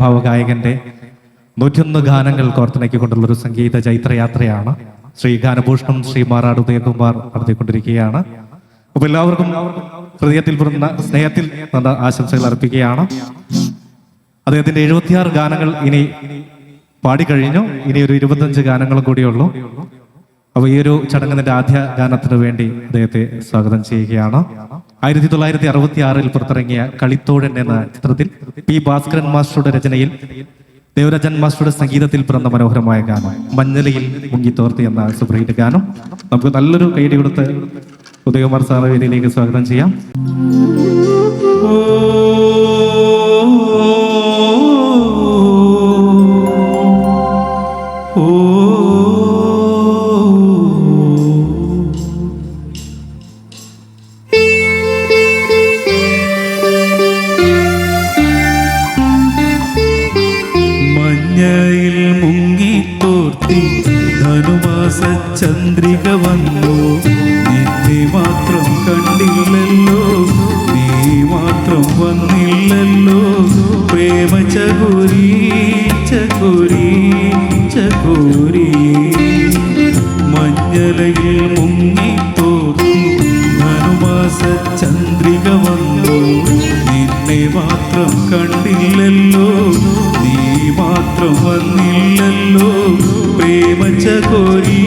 ഭാവഗായകന്റെ നൂറ്റൊന്ന് ഗാനങ്ങൾ കോർത്തിണക്കിക്കൊണ്ടുള്ള ഒരു സംഗീത ചൈത്രയാത്രയാണ്. ശ്രീ ഗാനഭൂഷണം ശ്രീ മാറാട് ഉദയകുമാർ നടത്തിക്കൊണ്ടിരിക്കുകയാണ്. അപ്പൊ എല്ലാവർക്കും ഹൃദയത്തിൽ പുറന്ന സ്നേഹത്തിൽ നല്ല ആശംസകൾ അർപ്പിക്കുകയാണ്. അദ്ദേഹത്തിന്റെ എഴുപത്തിയാറ് ഗാനങ്ങൾ ഇനി പാടിക്കഴിഞ്ഞു. ഇനി ഒരു ഇരുപത്തഞ്ച് ഗാനങ്ങളും കൂടിയുള്ളൂ അപ്പൊ ഈ ഒരു ചടങ്ങിന്റെ ആദ്യ ഗാനത്തിന് വേണ്ടി അദ്ദേഹത്തെ സ്വാഗതം ചെയ്യുകയാണ്. ആയിരത്തി തൊള്ളായിരത്തി അറുപത്തി ആറിൽ പുറത്തിറങ്ങിയ കളിത്തോഴൻ എന്ന ചിത്രത്തിൽ പി ഭാസ്കരൻ മാസ്റ്ററുടെ രചനയിൽ ദേവരാജൻ മാസ്റ്ററുടെ സംഗീതത്തിൽ പിറന്ന മനോഹരമായ ഗാനം. മഞ്ഞലയിൽ മുങ്ങിത്തോർത്തി എന്ന സുപ്രീറ്റ് ഗാനം. നമുക്ക് നല്ലൊരു കൈയടി കൊടുത്ത് ഉദയകുമാർ സാറ് വേദിയിലേക്ക് സ്വാഗതം ചെയ്യാം. ചന്ദ്രിക വന്നു. നിന്നെ മാത്രം കണ്ടില്ലല്ലോ. നീ മാത്രം വന്നില്ലല്ലോ. പ്രേമ ചകോരി ചകോരി ചകോരി. മഞ്ഞലയിൽ മുങ്ങിത്തോർത്തി ധനുമാസ ചന്ദ്രിക വന്നു. നിന്നെ മാത്രം കണ്ടില്ലല്ലോ. നീ മാത്രം വന്നില്ലല്ലോ. പ്രേമ ചകോരി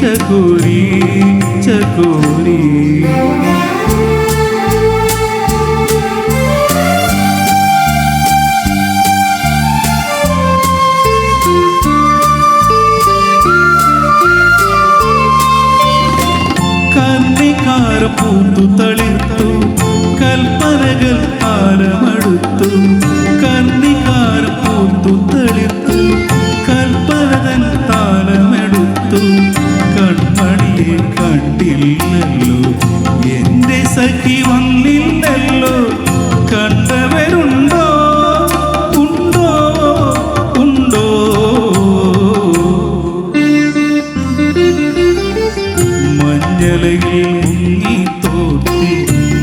ചകോരി ചകോരി. കന്നിക്കാര പൂത്തു തളിർത്തു കൽപ്പനകൾ ആലമടുത്തു കന്നിക്കാര പൂത്തു തളിർത്തു കൽപ്പനകൾ താരമെടുത്തു. കൺമണിയെ കണ്ടില്ലല്ലോ മഞ്ഞലയിൽ മുങ്ങി തോർത്തി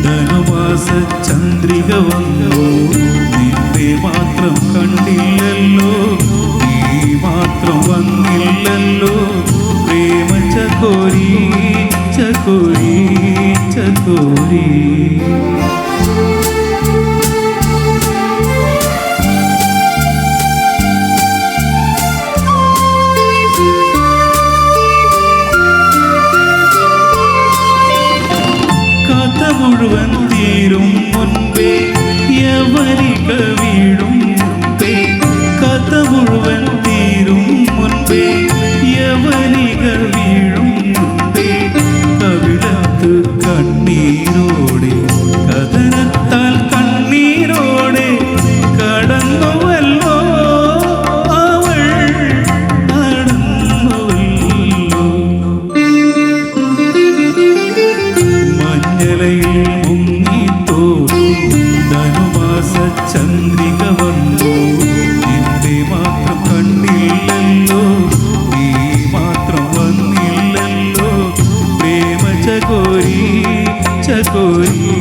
ധനുമാസ ചന്ദ്രിക വന്നോ. നിന്നെ മാത്രം കണ്ടില്ലല്ലോ നീ മാത്രം വന്നില്ലല്ലോ. പ്രേമ ചകോരി ചകോരി ചകോരി. முழுவன் தீரும் முன்பு മഞ്ഞലയിൽ മുങ്ങിത്തോടും ധനുമാസ ചന്ദ്രിക വന്നു. നിന്റെ മാത്രം കണ്ണില്ലല്ലോ നീ മാത്രം വന്നില്ലല്ലോ. പ്രേമ ചകോരി ചകോരി